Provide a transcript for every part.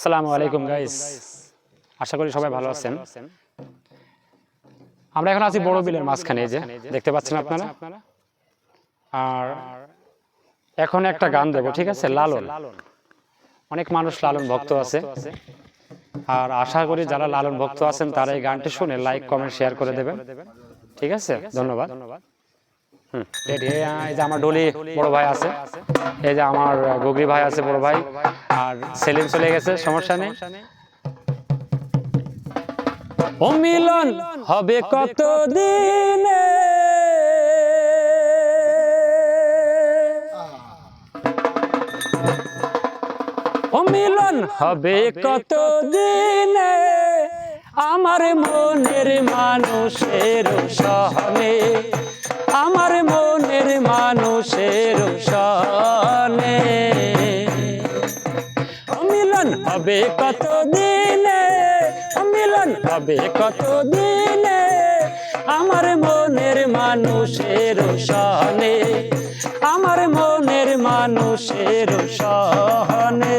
আসসালামু আলাইকুম গাইস আশা করি সবাই ভালো আছেন। আমরা এখন আছি বড় বিলের মাঝখানে যে দেখতে পাচ্ছেন আপনারা? আর এখন একটা গান দেবো ঠিক আছে? লালন। অনেক মানুষ লালন ভক্ত আছে। আর আশা করি যারা লালন ভক্ত আছেন তারা এই গানটি শুনে লাইক কমেন্ট শেয়ার করে দেবেন। ঠিক আছে? ধন্যবাদ। ready? এই যে আমার ডলি বড় ভাই আছে। এই যে আমার গগরি ভাই আছে বড় ভাই। আর সেলিম চলে গেছে, সমস্যা নেই। ও হবে কত দিনে ও হবে কত দিনে আমার মনের মানুষের সহনে। মানুষের সনে। অমিলন মিলন হবে কত দিনে অমিলন মিলন হবে কত দিনে আমার মনের মানুষের সনে। আমার মনের মানুষের সহনে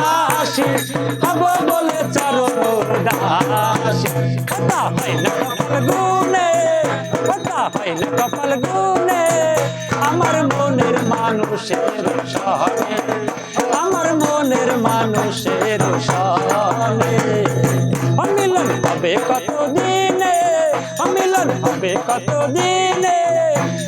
দাসী হব বলে চরণ দাসী কথা হয় না কপাল গুনে কথা হয় না কপাল গুনে আমার মনের মানুষের সহনে, আমার মনের মানুষের সহনে। অমিলন হবে কত দিনে অমিলন হবে কত দিনে